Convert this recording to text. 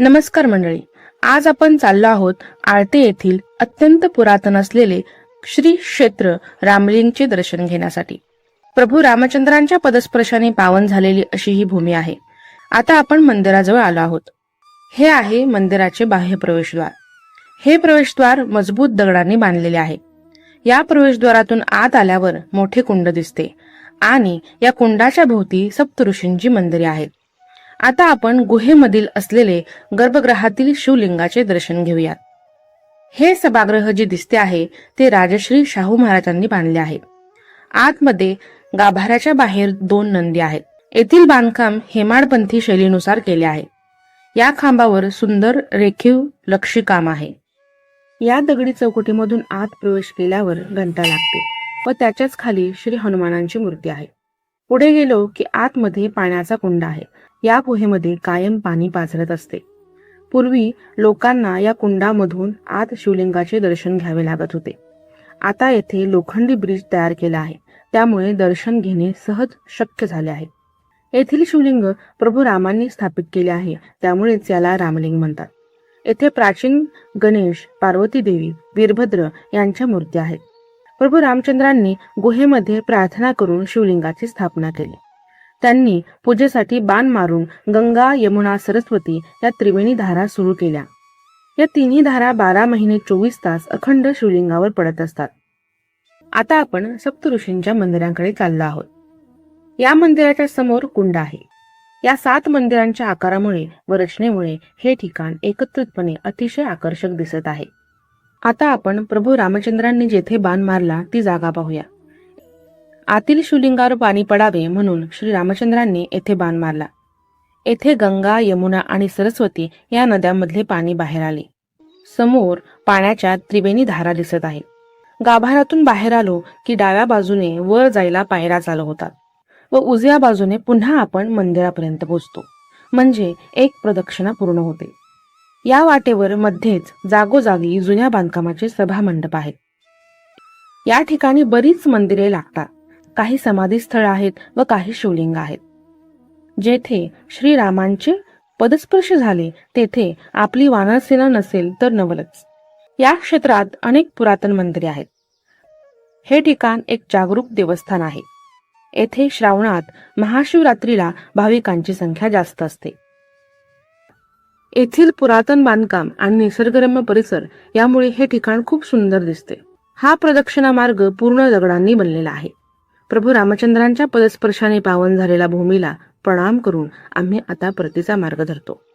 नमस्कार मंडळी आज आपण चाललो आहोत आळते येथील अत्यंत पुरातन असलेले श्री क्षेत्र रामलिंगचे दर्शन घेण्यासाठी. प्रभू रामचंद्रांच्या पदस्पर्शाने पावन झालेली अशी ही भूमी आहे. आता आपण मंदिराजवळ आलो आहोत. हे आहे मंदिराचे बाह्य प्रवेशद्वार. हे प्रवेशद्वार मजबूत दगडांनी बांधलेले आहे. या प्रवेशद्वारातून आत आल्यावर मोठे कुंड दिसते आणि या कुंडाच्या भोवती सप्तऋषींची मंदिरे आहेत. आता आपण गुहेमधील असलेले गर्भगृहातील शिवलिंगाचे दर्शन घेऊयात. हे सभागृह जे दिसते आहे ते राजश्री शाहू महाराजांनी बांधले आहे. आतमध्ये गाभाऱ्याच्या बाहेर दोन नंदी आहेत. येथील बांधकाम हेमाडपंथी शैलीनुसार केले आहे. या खांबावर सुंदर रेखीव लक्षीकाम आहे. या दगडी चौकटीमधून आत प्रवेश केल्यावर घंटा लागते व त्याच्याच खाली श्री हनुमानांची मूर्ती आहे. पुढे गेलो की आतमध्ये पाण्याचा कुंड आहे. या गुहेमध्ये कायम पाणी पाझरत असते. पूर्वी लोकांना या कुंडामधून आत शिवलिंगाचे दर्शन घ्यावे लागत होते. आता येथे लोखंडी ब्रिज तयार केला आहे. त्यामुळे दर्शन घेणे सहज शक्य झाले आहे. येथील शिवलिंग प्रभू रामांनी स्थापित केले आहे. त्यामुळेच याला रामलिंग म्हणतात. येथे प्राचीन गणेश पार्वती देवी वीरभद्र यांच्या मूर्ती आहेत. प्रभू रामचंद्रांनी गुहेमध्ये प्रार्थना करून शिवलिंगाची स्थापना केली. त्यांनी पूजेसाठी बाण मारून गंगा यमुना सरस्वती या त्रिवेणी धारा सुरू केल्या. या तिन्ही धारा बारा महिने चोवीस तास अखंड शिवलिंगावर पडत असतात. आता आपण सप्तऋषींच्या मंदिरांकडे चाललो आहोत. या मंदिराच्या समोर कुंड आहे. या सात मंदिरांच्या आकारामुळे व रचनेमुळे हे ठिकाण एकत्रितपणे अतिशय आकर्षक दिसत आहे. आता आपण प्रभू रामचंद्रांनी जेथे बाण मारला ती जागा पाहूया. आतील शिवलिंगावर पाणी पडावे म्हणून श्री रामचंद्रांनी येथे बाण मारला. येथे गंगा यमुना आणि सरस्वती या नद्यांमधले पाणी बाहेर आले. समोर पाण्याच्या त्रिवेणी धारा दिसत आहे. गाभाऱ्यातून बाहेर आलो की डाव्या बाजूने वर जायला पायऱ्या चालू होतात व उजव्या बाजूने पुन्हा आपण मंदिरापर्यंत पोहोचतो म्हणजे एक प्रदक्षिणा पूर्ण होते. या वाटेवर मध्येच जागोजागी जुन्या बांधकामाचे सभा मंडप आहेत. या ठिकाणी बरीच मंदिरे लागतात. काही समाधी स्थळ आहेत व काही शिवलिंग आहेत. जेथे श्रीरामांचे पदस्पर्श झाले तेथे आपली वानरसेना नसेल तर नवलच. या क्षेत्रात अनेक पुरातन मंदिरे आहेत. हे ठिकाण एक जागरूक देवस्थान आहे. येथे श्रावणात महाशिवरात्रीला भाविकांची संख्या जास्त असते. येथील पुरातन बांधकाम आणि निसर्गरम्य परिसर यामुळे हे ठिकाण खूप सुंदर दिसते. हा प्रदक्षिणा मार्ग पूर्ण दगडांनी बनलेला आहे. प्रभू रामचंद्रांच्या पदस्पर्शाने पावन झालेल्या भूमीला प्रणाम करून आम्ही आता परतीचा मार्ग धरतो.